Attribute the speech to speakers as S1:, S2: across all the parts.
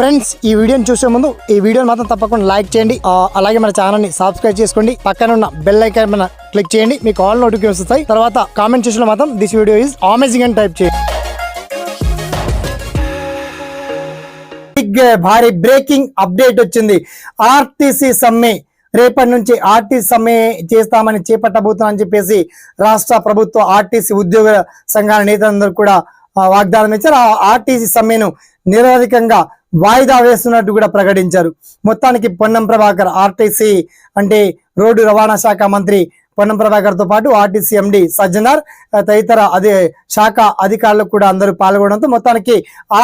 S1: Friends ఈ వీడియోని చూసే ముందు ఈ వీడియోని మాత్రం తప్పకుండా లైక్ చేయండి. అలాగే మన ఛానల్ని సబ్స్క్రైబ్ చేసుకోండి. పక్కన ఉన్న బెల్ ఐకాన్ మన క్లిక్ చేయండి. మీకు ఆల్ నోటిఫికేషన్ వస్తాయి. తర్వాత కామెంట్ చేసిన మాత్రం దిస్ వీడియో ఈజ్ అమేజింగ్ అని టైప్ చేయండి. బిగ్ భారీ బ్రేకింగ్ అప్డేట్ వచ్చింది. ఆర్టీసీ సమ్మె. రేపటి నుంచి ఆర్టీసీ సమ్మె చేస్తామని చేపట్టబోతున్నామని చెప్పేసి రాష్ట్ర ప్రభుత్వ ఆర్టీసీ ఉద్యోగ సంఘాల నేతలందరూ కూడా వాగ్దానం ఇచ్చారు. ఆ ఆర్టీసీ సమ్మెను నిరవధికంగా వాయిదా వేస్తున్నట్టు కూడా ప్రకటించారు. మొత్తానికి పొన్నం ప్రభాకర్ ఆర్టీసీ అంటే రోడ్డు రవాణా శాఖ మంత్రి పొన్నం ప్రభాకర్తో పాటు ఆర్టీసీ ఎండి సజ్జనార్ తదితర అదే శాఖ అధికారులు కూడా అందరూ పాల్గొనడంతో మొత్తానికి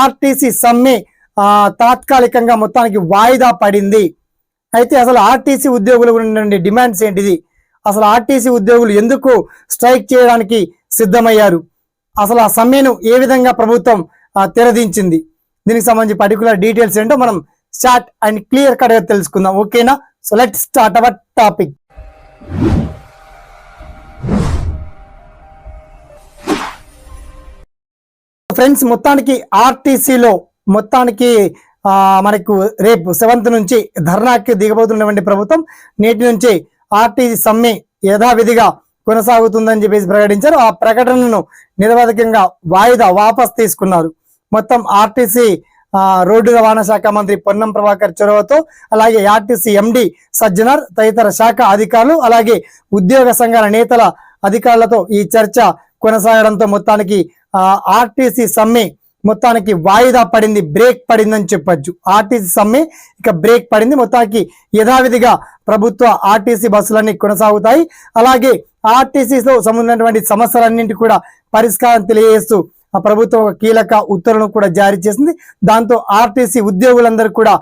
S1: ఆర్టీసీ సమ్మె తాత్కాలికంగా మొత్తానికి వాయిదా పడింది. అయితే అసలు ఆర్టీసీ ఉద్యోగుల నుండి డిమాండ్స్ ఏంటిది? అసలు ఆర్టీసీ ఉద్యోగులు ఎందుకు స్ట్రైక్ చేయడానికి సిద్ధమయ్యారు? అసలు ఆ సమ్మెను ఏ విధంగా ప్రభుత్వం తెరదించింది? దీనికి సంబంధించి పర్టికులర్ డీటెయిల్స్ ఏంటో మనం షార్ట్ అండ్ క్లియర్ కట్గా తెలుసుకుందాం. ఓకేనా so let start our topic friends మొత్తానికి ఆర్టీసీలో మొత్తానికి మనకు రేపు సెవెంత్ నుంచి ధర్నాకి దిగబోతున్నటువంటి ప్రభుత్వం నేటి నుంచి ఆర్టీసీ సమ్మె యథావిధిగా కొనసాగుతుందని చెప్పేసి ప్రకటించారు. ఆ ప్రకటనను నిరవధికంగా వాయిదా వాపస్ తీసుకున్నారు. మొత్తం ఆర్టీసీ రోడ్డు రవాణా శాఖ మంత్రి పొన్నం ప్రభాకర్ చొరవతో అలాగే ఆర్టీసీ ఎండి సజ్జనార్ తదితర శాఖ అధికారులు అలాగే ఉద్యోగ సంఘాల నేతల అధికారులతో ఈ చర్చ కొనసాగడంతో మొత్తానికి ఆర్టీసీ సమ్మె మొత్తానికి వాయిదా పడింది బ్రేక్ పడిందని చెప్పొచ్చు. ఆర్టీసీ సమ్మె ఇక బ్రేక్ పడింది మొత్తానికి యథావిధిగా ప్రభుత్వ ఆర్టీసీ బస్సులన్నీ కొనసాగుతాయి. అలాగే ఆర్టీసీలో సంబంధించినటువంటి సమస్యలన్నింటి కూడా పరిష్కారం తెలియజేస్తూ ప్రభుత్వం ఒక కీలక ఉత్తర్వులను కూడా జారీ చేసింది. దాంతో ఆర్టీసీ ఉద్యోగులందరూ కూడా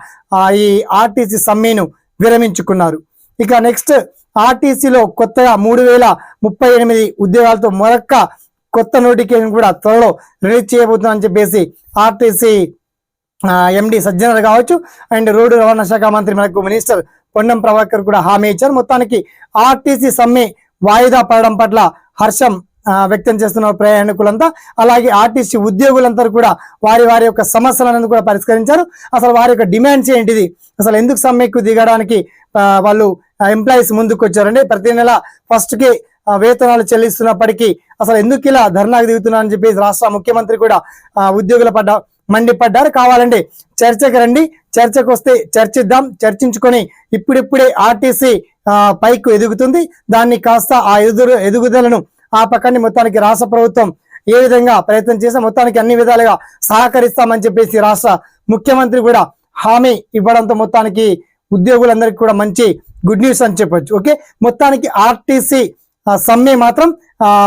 S1: ఈ ఆర్టీసీ సమ్మెను విరమించుకున్నారు. ఇక నెక్స్ట్ ఆర్టీసీలో కొత్తగా మూడు వేల ముప్పై ఎనిమిది ఉద్యోగాలతో మరొక్క కొత్త నోటిఫికేషన్ కూడా త్వరలో రిలీజ్ చేయబోతుందని చెప్పేసి ఆర్టీసీ ఎండి సజ్జనర్ కావచ్చు అండ్ రోడ్డు రవాణా శాఖ మంత్రి మనకు మినిస్టర్ పొన్నం ప్రభాకర్ కూడా హామీ ఇచ్చారు. మొత్తానికి ఆర్టీసీ సమ్మె వాయిదా పడడం పట్ల హర్షం వ్యక్తం చేస్తున్న ప్రయాణికులంతా అలాగే ఆర్టీసీ ఉద్యోగులంతా కూడా వారి వారి యొక్క సమస్యలను కూడా పరిష్కరించారు. అసలు వారి యొక్క డిమాండ్స్ ఏంటిది? అసలు ఎందుకు సమ్మెక్కు దిగడానికి వాళ్ళు ఎంప్లాయీస్ ముందుకు వచ్చారండి ప్రతి నెల ఫస్ట్కి వేతనాలు చెల్లిస్తున్నప్పటికీ అసలు ఎందుకు ఇలా ధర్నాకు దిగుతున్నారని చెప్పేసి రాష్ట్ర ముఖ్యమంత్రి కూడా ఉద్యోగుల పడ్డ మండిపడ్డారు. కావాలండి చర్చకు రండి. చర్చకు వస్తే చర్చిద్దాం. చర్చించుకొని ఇప్పుడిప్పుడే ఆర్టీసీ పైకి ఎదుగుతుంది. దాన్ని కాస్త ఆ ఎదురు ఎదుగుదలను ఆ పక్కనే మొత్తానికి రాష్ట్ర ప్రభుత్వం ఏ విధంగా ప్రయత్నం చేసి మొత్తానికి అన్ని విధాలుగా సహకరిస్తామని చెప్పేసి రాష్ట్ర ముఖ్యమంత్రి కూడా హామీ ఇవ్వడంతో మొత్తానికి ఉద్యోగులందరికీ కూడా మంచి గుడ్ న్యూస్ అని చెప్పొచ్చు. ఓకే? మొత్తానికి ఆర్టీసీ సమ్మె మాత్రం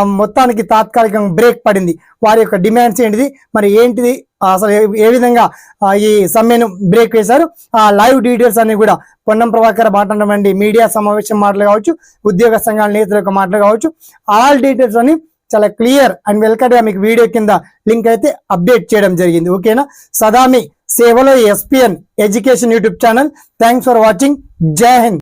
S1: మొత్తానికి తాత్కాలికంగా బ్రేక్ పడింది. వారి యొక్క డిమాండ్స్ ఏంటిది? మరి ఏంటిది? అసలు ఏ- విధంగా ఈ సమ్మెను బ్రేక్ వేశారు? ఆ లైవ్ డీటెయిల్స్ అన్ని కూడా పొన్నం ప్రభాకర్ మాట్లాడమండి మీడియా సమావేశం మాటలు కావచ్చు ఉద్యోగ సంఘాల నేతల యొక్క మాటలు కావచ్చు ఆల్ డీటెయిల్స్ అని చాలా క్లియర్ అండ్ వెల్కమ్ మీకు వీడియో కింద లింక్ అయితే అప్డేట్ చేయడం జరిగింది. ఓకేనా సదామి సేవలో SPN education YouTube channel. Thanks for watching Jai Hind